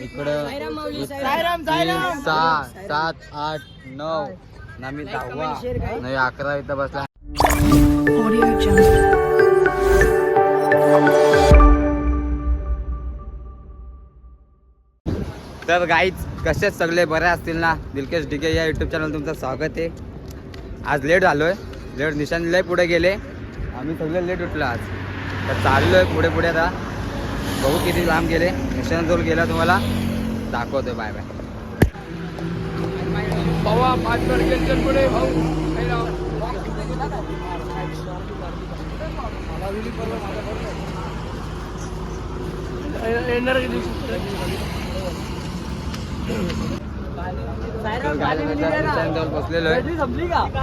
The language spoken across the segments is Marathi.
इकडं. सहा सात आठ नऊ. ना मी दहावा. नाही अकरा इथं बसला. तर गाईच कसेच सगळे बरे असतील ना? दिलकेश डिके या युट्यूब चॅनल तुमचं स्वागत आहे. आज लेट झालोय. लेट निशान लय पुढे गेले. आम्ही सगळे लेट उठलो आज. तर चाललोय पुढे पुढे आता. बघू किती लांब गेले. निशान जवळ गेला तुम्हाला. दाखवतोय. बाय बाय तर गाडी निशान आहे का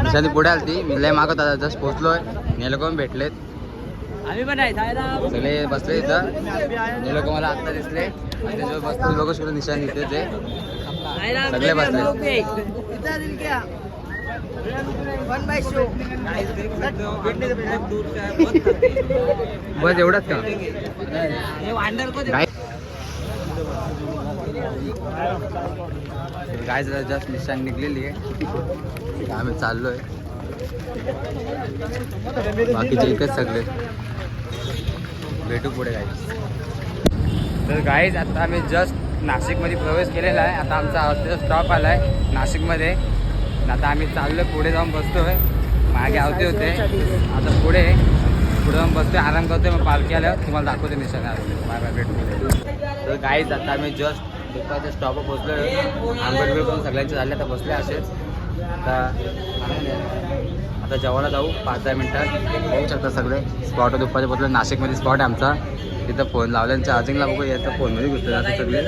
निशानी पुढे आलती. मी लय मागत आता जस्ट पोहोचलोय. नेलं कोण भेटलेत? सगळे बसले इथं. हे लोक मला आत्ता दिसले. आणि त्याच्यावर बसतील बघू शकतो निशाण इथे ते. सगळे बसले. बस एवढंच हे को काय जरा जस्ट निशाण निघलेली आहे. आम्ही चाललोय. बाकीचे एकच सगळे. भेटू पुढे काय तर गाईज आता आम्ही जस्ट नाशिकमध्ये प्रवेश केलेला आहे. आता आमचा हॉस्टेल स्टॉप आला आहे नाशिकमध्ये आता आम्ही चाललो पुढे जाऊन बसतोय. मागे आवते होते. आता पुढे पुढे जाऊन बसतोय आराम करतोय. मग पालखी आल्यावर तुम्हाला दाखवते निशाण बाय बाय भेटू तर गाईज आता आम्ही जस्ट दुपारच्या स्टॉपवर पोचलो आंबेडकर सगळ्यांचे झाले आता बसले असेच. आता आता जेवायला जाऊ पाच दहा मिनटात. बघू शकता सगळे. स्पॉट दुपारच्या पोहोचले नाशिकमध्ये स्पॉट आहे आमचा. तिथं फोन लावल्यानं चार्जिंगला बघू याचं फोनमध्ये घुसले जाते सगळे.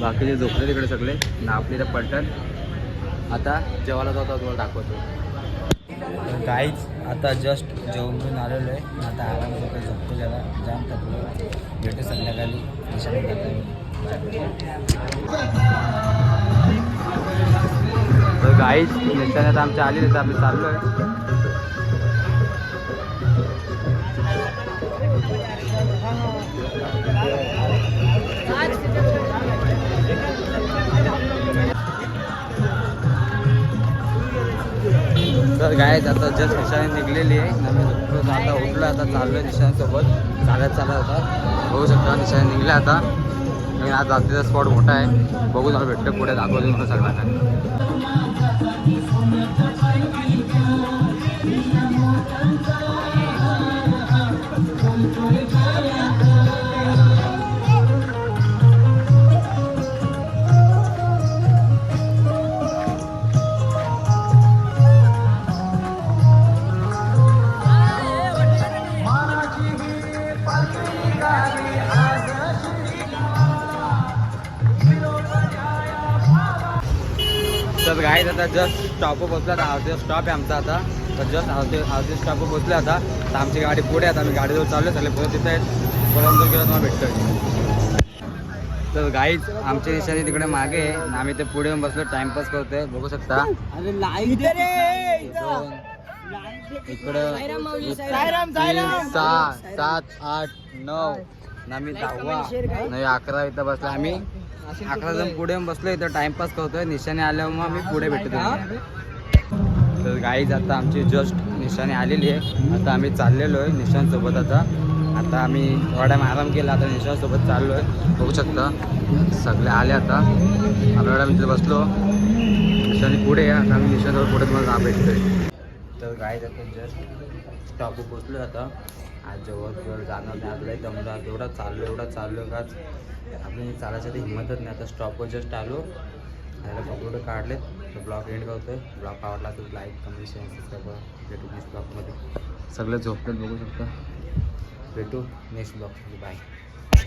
बाकीचे झोपले तिकडे सगळे. ना आपली इथं पलटण आता जेवायला जाऊ तुम्हाला दाखवतो. काहीच आता जस्ट जेवण घेऊन आलेलो आहे. आता आराम भेटू संध्याकाळी तर गाईच निशाण्यात आमच्या आली तर आम्ही चाललो आहे Thank you. तर गायच आता जस्ट निशाने निघलेली आहे. नवीन आता उठलो आता चाललो निशांसोबत. चालत चालत आता बघू शकता निशाने निघल्या आता. आणि आज रात्रीचा स्पॉट मोठा आहे. बघू मला भेटतं पुढे दाखवतो सगळ्यांना. तर गाईज आता जस्ट स्टॉपवर पोहोचला आता स्टॉप आहे आमचा आता. तर जस्ट हळदी हळदी स्टॉपवर पोहोचले आता. तर आमची गाडी पुढे आता आम्ही गाडीजवळ चाललो सगळे पुढे तिथे आहेत परंतु गेलो तुम्हाला भेटतोय. तर गाईज आमची निशाणी तिकडे मागे आहे. आम्ही ते पुढे येऊन बसलो. टाइमपास करतोय. बघू शकता. इकडं. सहा सात आठ नऊ. ना मी दहावा. नाही अकरा इथं बसला आम्ही अकरा जण पुढे बसलो इथं टाइमपास करतोय. निशाने आल्यावर मग आम्ही पुढे भेटतो तर गाईज आता आमची जस्ट निशाने आलेली आहे. आता आम्ही चाललेलो आहे निशांसोबत आता. आता आम्ही थोडा आराम केला आता निशांसोबत चाललो आहे बघू शकता. सगळे आले आता. मी तिथे बसलो. निशाने पुढे आम्ही निशांसोबत पुढे तुम्हाला जा भेटतोय. तर गाईज आता जस्ट स्टॉप पोचलो आता. आज जवळ जवळ जाणार नाही आपलं लई दमला एवढा चाललो एवढा चाललो का आपली चालायचं तर हिंमतच नाही. आता स्टॉपवर जस्ट आलो. त्याला कपडे काढले तर ब्लॉग एंड करतोय. ब्लॉग आवडला तर लाईक कमेंट शेअर सबस्क्राईब करा. भेटू नेक्स्ट ब्लॉगमध्ये सगळं झोपलेत बघू शकता. भेटू नेक्स्ट ब्लॉगमध्ये बाय